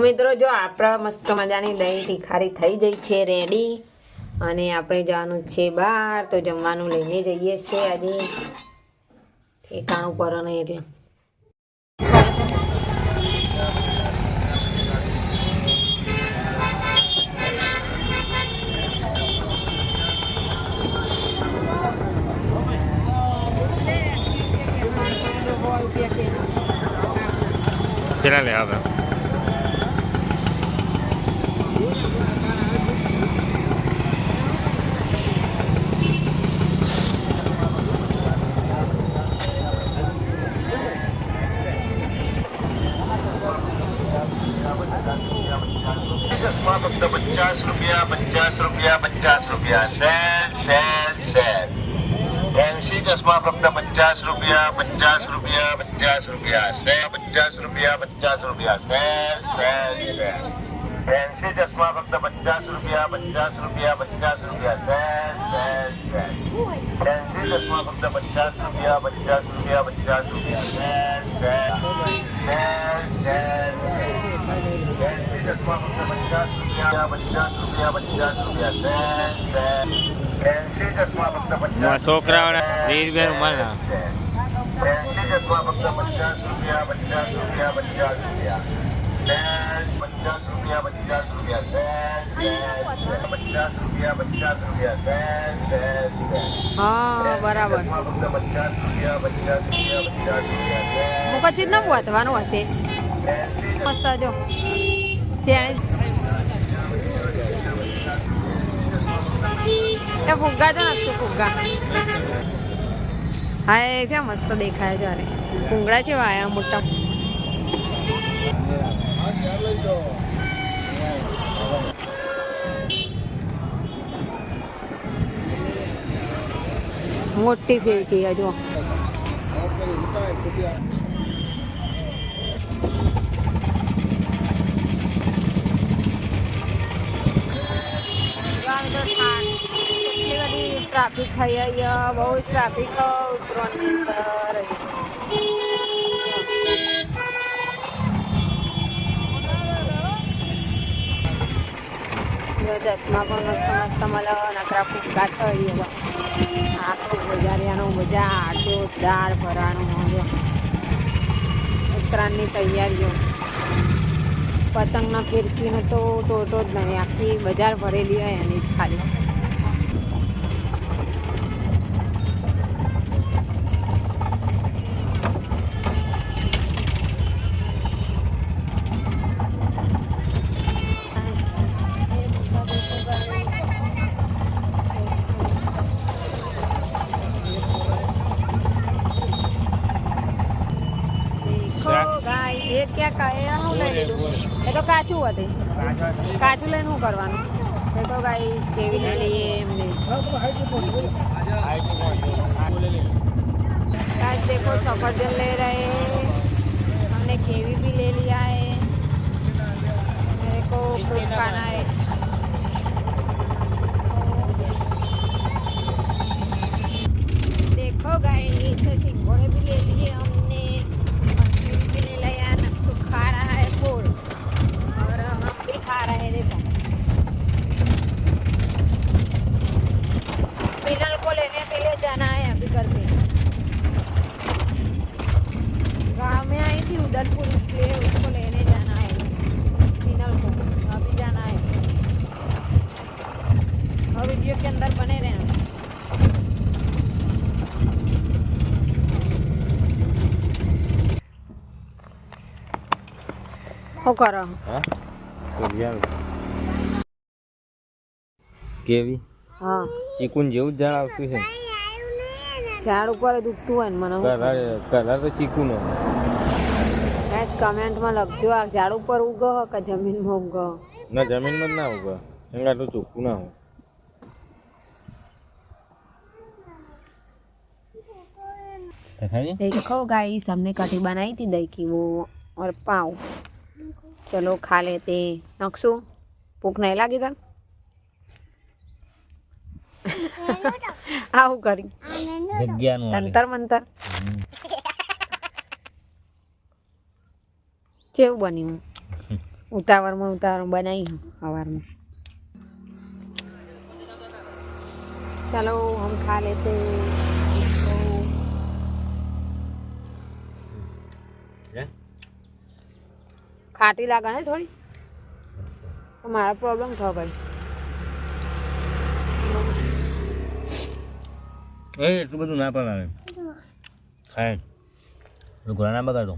મિત્રો, જો આપણા મસ્ત મજાની દહીં તીખારી થઈ જઈ છે રેડી અને આપણે જવાનું છે બહાર, તો જમવાનું લઈને જઈએ છે આજે. ઠેકાણું પર ને એટલે. ચલા લે હવે ચશ્મા ફક્ત પચાસ રૂપિયા પચાસ રૂપિયા પચાસ રૂપિયા સેલ સેલ સેલ ફેન્સી ચશ્મા ફક્ત પચાસ રૂપિયા પચાસ રૂપિયા પચાસ રૂપિયા સેલ પચાસ રૂપિયા પચાસ રૂપિયા સેલ સેલ સેલ ફેન્સી ચશ્મા ફક્ત પચાસ રૂપિયા પચાસ રૂપિયા પચાસ રૂપિયા સેલ સેલ સેલ ફેન્સી ચશ્મા ફક્ત પચાસ રૂપિયા પચાસ રૂપિયા પચાસ રૂપિયા sale sale sale sale fancy ચશ્મા ફક્ત પચાસ રૂપિયા પચાસ રૂપિયા પચાસ રૂપિયા સેલ સેલ છોકરાઓને વીસ રૂપિયા રૂમાલ ના પચાસ રૂપિયા પચાસ રૂપિયા પચાસ રૂપિયા પચાસ રૂપિયા પચાસ રૂપિયા હા, બરાબર. હું પછી ના વાંચવાનું હશે. મસ્ત જો ત્યાં એ ફુગ્ગા તો નથી ફુગ્ગા. હા, એ છે, મસ્ત દેખાય છે અરે. ભૂંગળા છે વાયા મોટા. મોટી ફેરકી હજુ એટલી બધી ટ્રાફિક થઈ અહીંયા બહુ જ ટ્રાફિક ઉતરવાની અંદર. ચશ્મા પણ મસ્ત મસ્ત મળે નકરા ફૂટકા છે અહીંયા આખું બજારિયાનું બજાર જોરદાર ભરાણું જો ઉત્તરાયણની તૈયારીઓ. પતંગના ફિરકીનો તો ટોટો જ નહીં, આખી બજાર ભરેલી હોય એની જ ખાલી દેખો ગાય એ ક્યાં કાયાનું લઈ લીધું એ તો કાચું હતું કાચું લઈને શું કરવાનું દેખો ગાઈસ કેવી લઈ લઈએ એમને गाइस देखो सफरजन ले रहे हैं हमने केवी भी ले लिया है मेरे को फ्रूट खाना है શું કરો હા કેવી હા ચીકુન જેવું જ ઝાડ આવતું છે ઝાડ ઉપર જ ઉગતું હોય ને મને કલર કલર તો ચીકુનો ગાઈસ કમેન્ટમાં લખજો આ ઝાડ ઉપર ઉગો કે જમીનમાં ઉગો ના જમીનમાં જ ના ઉગા એમ આટલું ચોખ્ખું ના હોય देखाइए देखो गाइस हमने कटी बनाई थी दही की वो और पाव ચલો ખા લેતે નાખશું ભૂખ નહીં લાગી તને? આવું કરી. તંતર મંતર. કેવું બન્યું? ઉતાવળમાં ઉતાવળ બનાવી સવારમાં ચલો હમ ખા લેતે ખાટી લાગે ને થોડી? મારા પ્રોબ્લેમ થયો ભાઈ એટલું બધું ના પણ આવે ખાય ઘોડા ના બગાડો.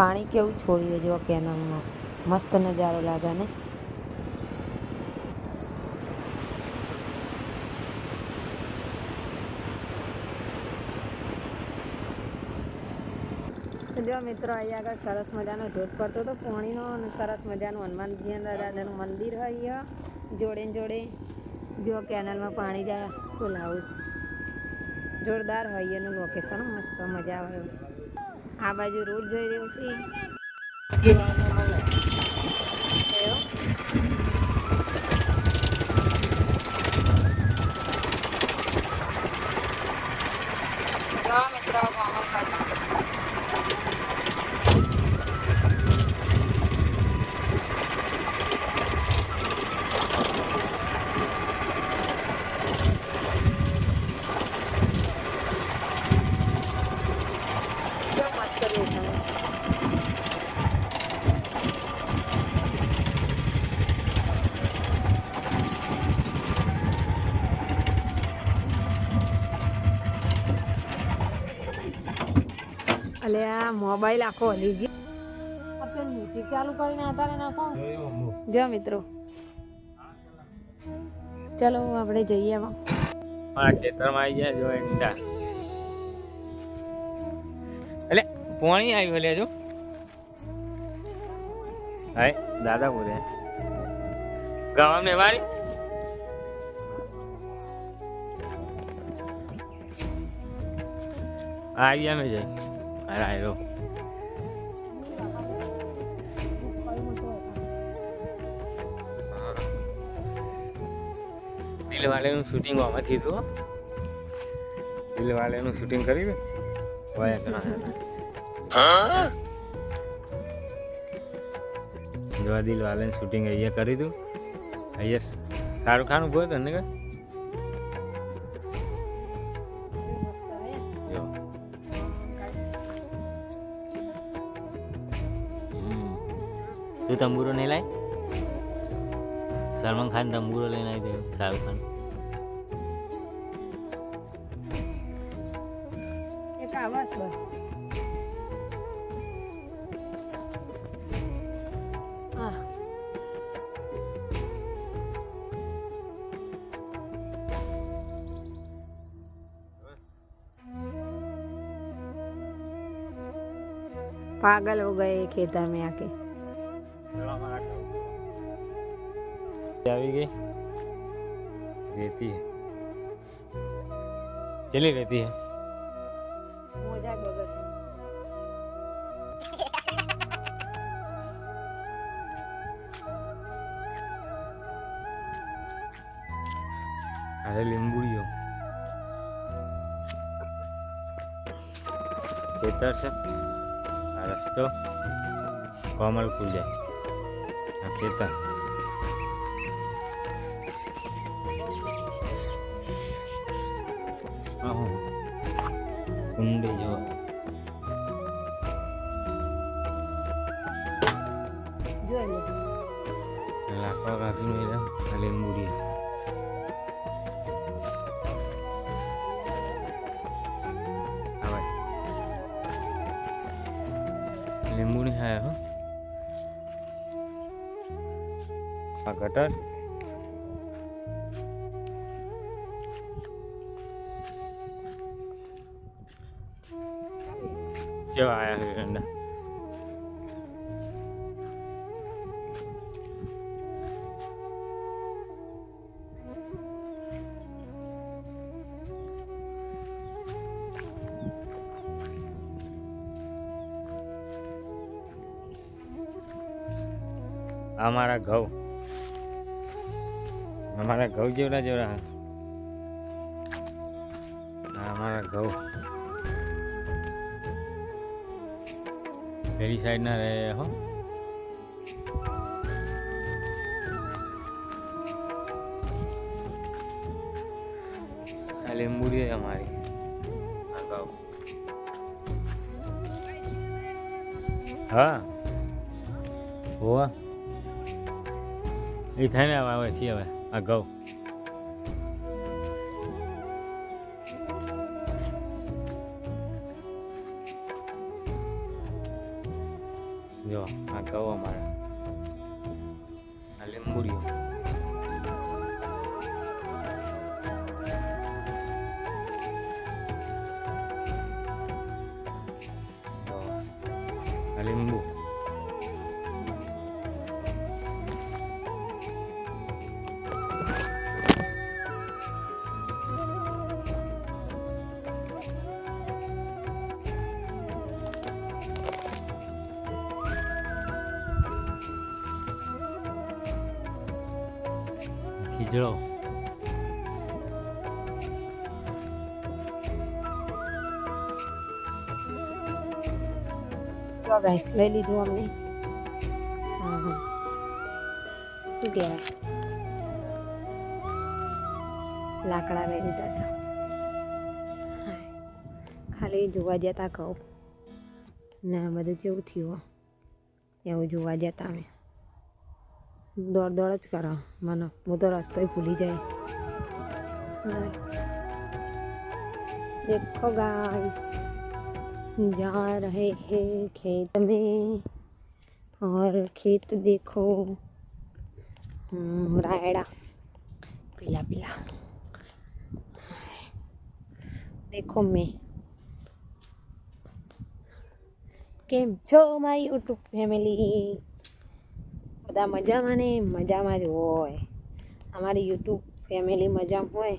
પાણી કેવું છોડ્યું જો કેનલમાં? મસ્ત નજારો લાગે ને? જો મિત્રો, અહીંયા આગળ સરસ મજાનો ધોધ પડતો હતો. પોણીનો અને સરસ મજાનું હનુમાનજી દાદાનું મંદિર હોય અહીંયા. જોડે જોડે જો કેનલમાં પાણી જાય ફૂલ હાઉસ જોરદાર હોય એનું લોકેશન મસ્ત મજા આવે. આ બાજુ રોડ જઈ રહ્યો છે એવું? જો મિત્રો કોમલ કરીશ જો રહેશે આ મોબાઈલ આખો હલી ગયો. આપણે મ્યુઝિક ચાલુ કરીને અત્યારે નાખો. જો મિત્રો. ચલો આપણે જઈએ હવે. મારા ખેતરમાં આવી જાય જો ઈંડા. એટલે પોણી આવ્યું લે જો હાય, દાદા બોલે. ગામ ને વાળી આવી અમે જઈ. અરે આવ્યો દિલવાલેનું શૂટિંગ આમાં થયું હતું. દિલ શૂટિંગ કરી દે વાયા કરા જોવા દિલ વાલેનું શૂટિંગ અહીંયા કરી દઉં. અહીંયા શાહરુખ ખાન ઊભો હતો ને તું તંબુરો નહીં લાય? સલમાન ખાન તંબુરો લઈને આવી દે શાહરુખ ખાન. આવાસ બસ. पागल हो गए खेतर में आके। गई रहती है। चली रहती है। अरे लिम्बूड़ियों खेतर से। આ રસ્તો કોમલ પુલ જાય આ ખેતર લીંબુડી હા હો આ ગટર કેવા આયા છે એરંડા આ મારા ઘઉં. અમારા ઘઉં જેવડા જેવડા. આ અમારા ઘઉં. પેલી સાઈડ ના રહે હો. આ લીંબુડી છે અમારી. આ ઘઉં હા. હોવા. એ થઈને આવે છે હવે આ ઘઉં. જો આ ઘઉં અમારા. આ લીંબુડીઓ જો ગાઈસ લઈ લીધું અમને શું કહેવાય? લાકડા લઈ લીધા છે. ખાલી જોવા જતા કહું. ને, બધું કેવું થયું એવું જોવા જતા અમે. દોડ દોડ જ કરો મને હું તો રસ્તો ભૂલી જાય હાય. देखो गाइस जा रहे हैं खेत में और खेत देखो हम्म, रायड़ा पीला पीला देखो मैं કેમ છો મારી યુટ્યુબ ફેમિલી બધા મજામાં ને મજામાં જ હોય અમારી યુટ્યુબ ફેમિલી મજામાં હોય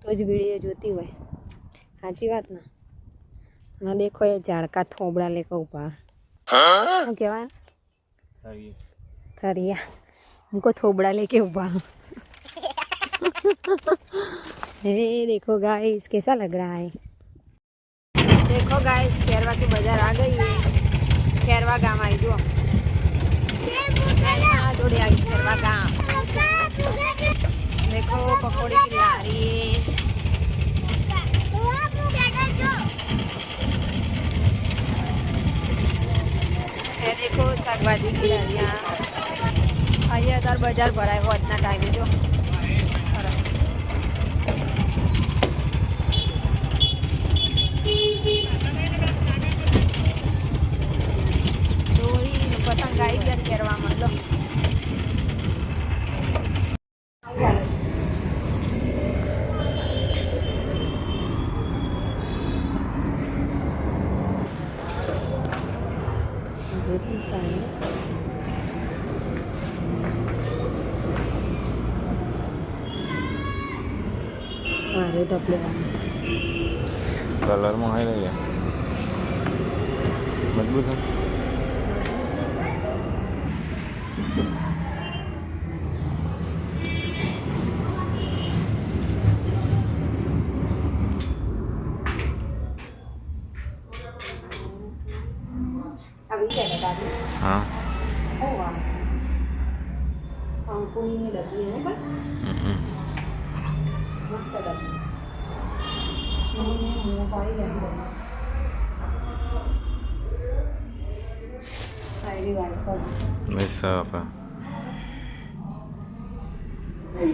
તો જ વિડીયો જોતી હોય સાચી વાત ને ના દેખો એ ઝાડકા થોબડા લેકે ઉભા શું કહેવાય થરી थरिया हमको थोबड़ा लेके उबा हे देखो गाइस कैसा लग रहा है देखो गाइस खेरवा की बाजार आ गई है खेरवा गांव आई जो जोड़े आई खेरवा गांव देखो पकौड़ी की लारी ये देखो શાકભાજી की लारियाँ અહીંયા તાર બજાર ભરાય હોતના ટાઈમે જો સરસ દોરી ને પતંગ આવી ગયા પહેરવા dưới thân trái அது டபுள் எல்லாருமா ஆயிரம் மஜ்பூர் சார் માંડો મારે ડબલે કલરમાં હાઈ લઈ લે મજબૂત છે આવી ગયા દાદી હા ઓ વાહ કંકુની ડબ્બી એને પણ હમ. મસ્ત ડબ્બી એને હું પાડી લેવું સારી વાત કરું બસ આપા Ay,